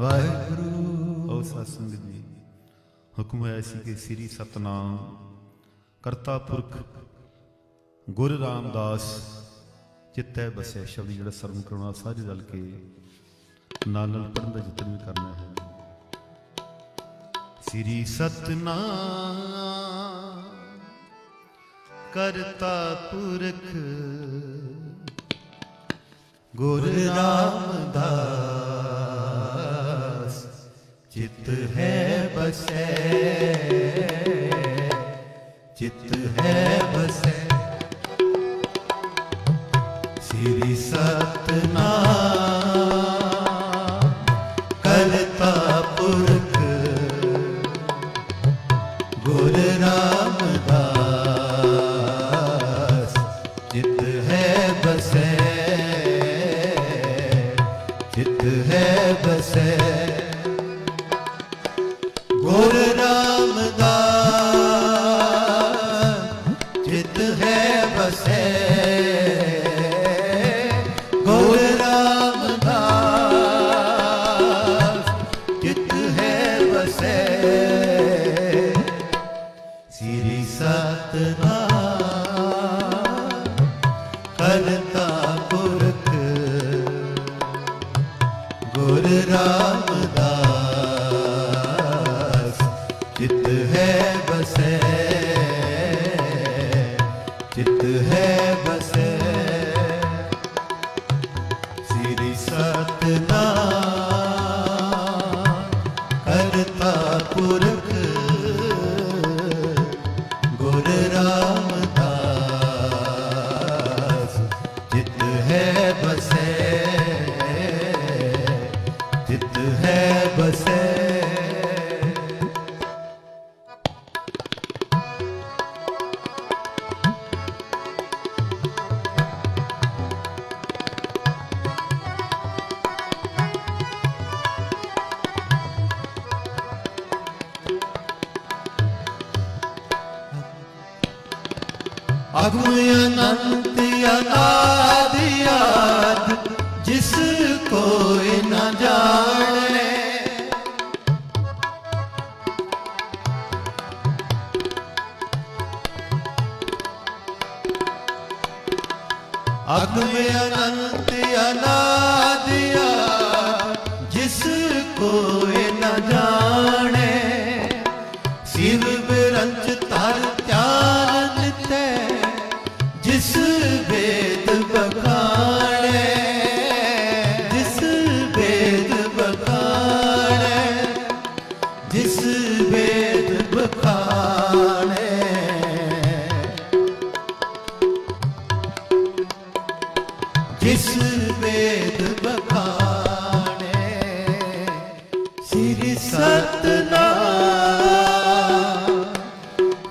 ਵਾਹਿਗੁਰੂ। ਓ ਸਤਸੰਗ ਜੀ। ਹੁਕਮ ਹੋਇਆ ਸੀ ਕਿ ਸ੍ਰੀ ਸਤਨਾਮ ਕਰਤਾ ਪੁਰਖ ਗੁਰ ਰਾਮਦਾਸ ਚਿੱਤੈ ਬਸੈ ਸ਼ਬਦ ਜਿਹੜਾ ਸਰਵ ਕਰਾਉਣਾ ਸਾਰੇ ਰਲ ਕੇ ਨਾਲ ਨਾਲ ਪੜਨ ਦਾ ਯਤਨ ਵੀ ਕਰਨਾ ਹੈ। ਸ੍ਰੀ ਸਤਨਾਮ ਕਰਤਾ ਪੁਰਖ ਗੁਰ ਰਾਮਦਾਸ ਚਿਤ ਹੈ ਬਸੈ ਚਿਤ ਹੈ ਬਸੈ। ਸ੍ਰੀ ਸਤਨਾਮ ਸਤਨਾਮ। ਕਰਤਾ ਪੁਰਖ ਗੁਰ ਰਾਮਦਾਸ ਚਿਤ ਹੈ ਬਸੈ ਚਿਤ ਹੈ ਬਸੈ ਸ੍ਰੀ ਸਤਨਾਮ। ਅਗਮ ਅਨੰਤ ਅਨਾਦਿ ਆਦ ਜਿਸ ਕੋਈ ਨਾ ਜਾਣੇ। ਅਗਮ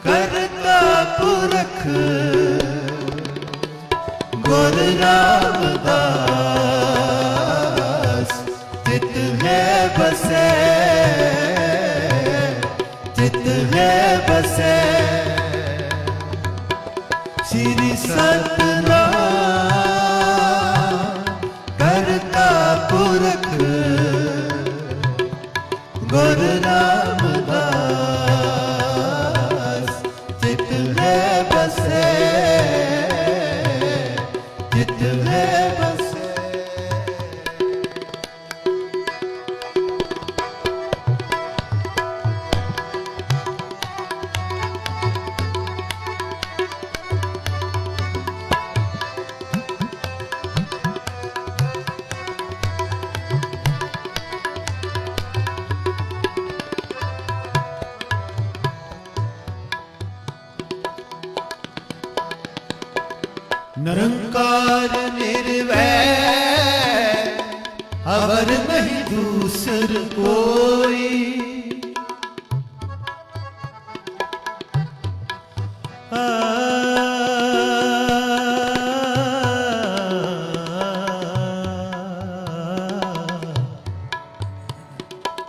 ਕਰਤਾ ਪੁਰਖ ਗੁਰ ਰਾਮਦਾਸ ਗੁਰ ਨਿਰੰਕਾਰ ਨਿਰਵੈਰ ਅਵਰ ਨਹੀਂ ਦੂਸਰ ਕੋਈ।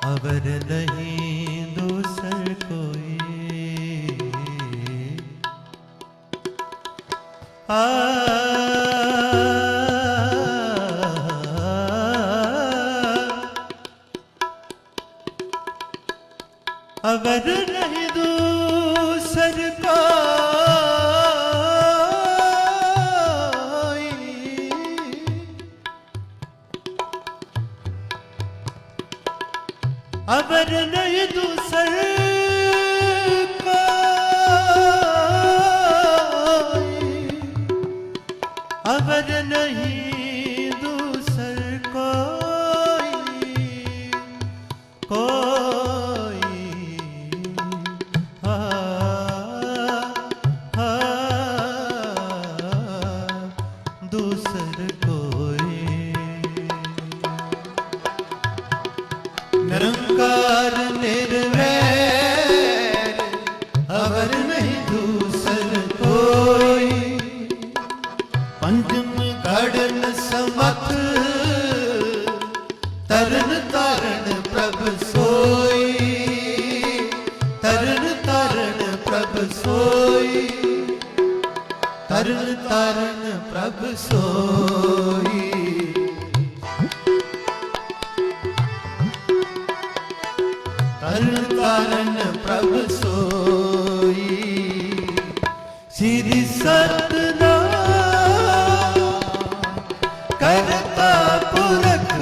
ਅਵਰ ਨਹੀਂ ਦੂਸਰ ਕੋਈ। ਆ। ਤਰਨ ਤਰਨ ਪ੍ਰਭ ਸੋਈ। ਤਰਨ ਤਰਨ ਪ੍ਰਭ ਸੋਈ। ਸ੍ਰੀ ਸਤਨਾਮ ਕਰਤਾ ਪੁਰਖ।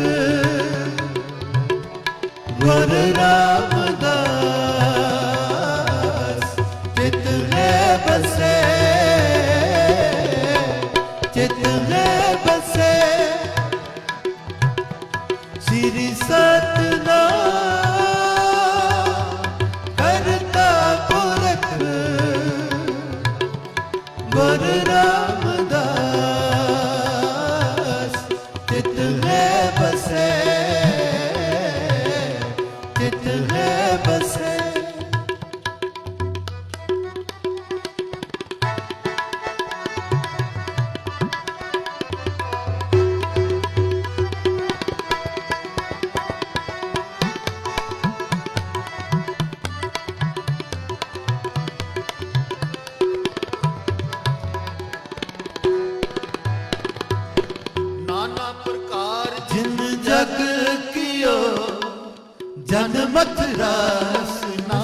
ਮਤ ਰਸ ਨਾ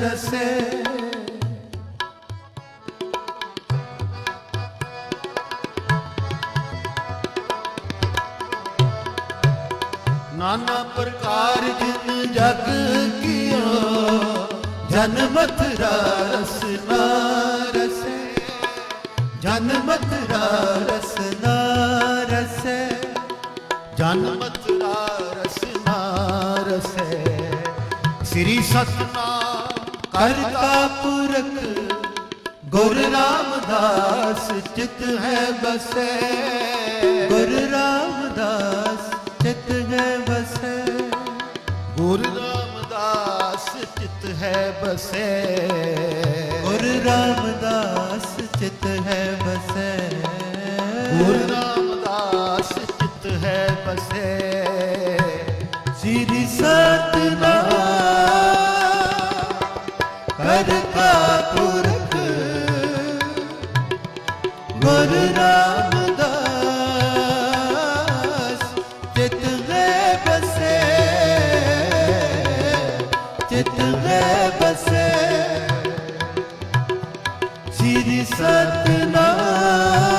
ਰਸੇ ਨਾਨਾ ਪ੍ਰਕਾਰ ਜਿਨ ਜਗ ਕੀਓ ਜਨ ਰਸ ਨਾ ਰਸੇ ਜਨ ਰਸ ਨਾ ਰਸੇ ਜਨ ਮਥੁਰਾ ਸਤਨਾਮ ਕਰਤਾ ਪੁਰਖ ਗੁਰ ਰਾਮਦਾਸ ਚਿਤ ਹੈ ਬਸੈ। ਗੁਰ ਰਾਮਦਾਸ ਚਿਤ ਹੈ ਬਸੈ। ਗੁਰ ਰਾਮਦਾਸ ਚਿਤ ਹੈ ਬਸੈ। ਗੁਰ ਰਾਮਦਾਸ ਚਿਤ ਹੈ ਬਸੈ। ਗੁਰ ਰਾਮਦਾਸ ਚਿਤ ਹੈ ਬਸੈ। ਸ੍ਰੀ ਸਤਨਾਮ ਕਰਤਾ ਪੁਰਖ ਗੁਰ ਰਾਮਦਾਸ ਚਿਤ ਹੈ ਬਸੇ ਚਿਤ ਹੈ ਬਸੇ ਸ੍ਰੀ ਸਤਨਾਮ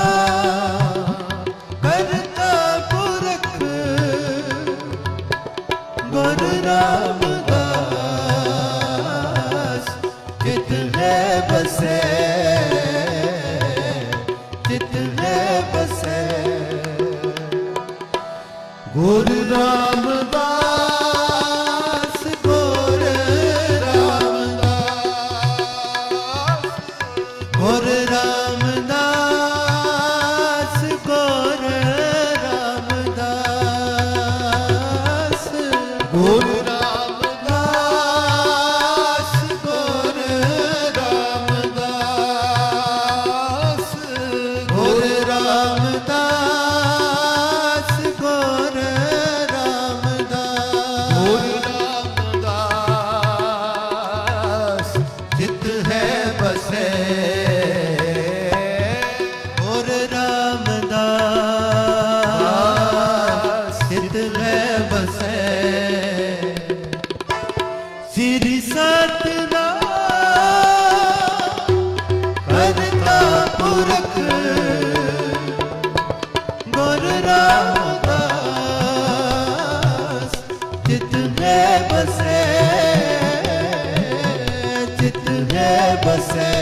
ਬਸੈ